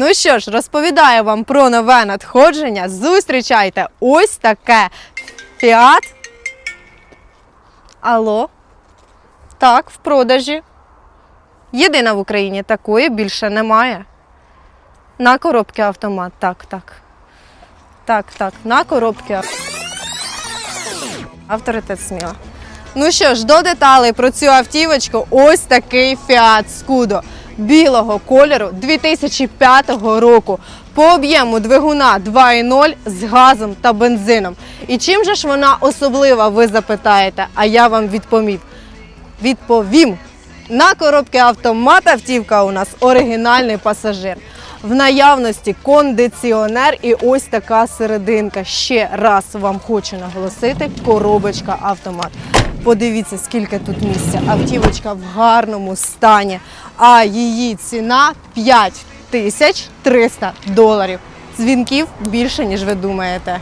Ну що ж, розповідаю вам про нове надходження. Зустрічайте ось таке Fiat. Алло. Так, в продажі. Єдина в Україні такої більше немає. На коробки автомат. Так, так. Так, так, на коробки. Авторитет сміла. Ну що ж, до деталей про цю автівочку ось такий Fiat Scudo білого кольору 2005 року. По об'єму двигуна 2.0 з газом та бензином. І чим же ж вона особлива, ви запитаєте, а я вам відповім. Відповім. На коробці автомат автівка у нас оригінальний пасажир. В наявності кондиціонер і ось така серединка. Ще раз вам хочу наголосити: коробочка автомат. Подивіться, скільки тут місця. Автівочка в гарному стані, а її ціна 5 тисяч 300 доларів. Дзвінків більше, ніж ви думаєте.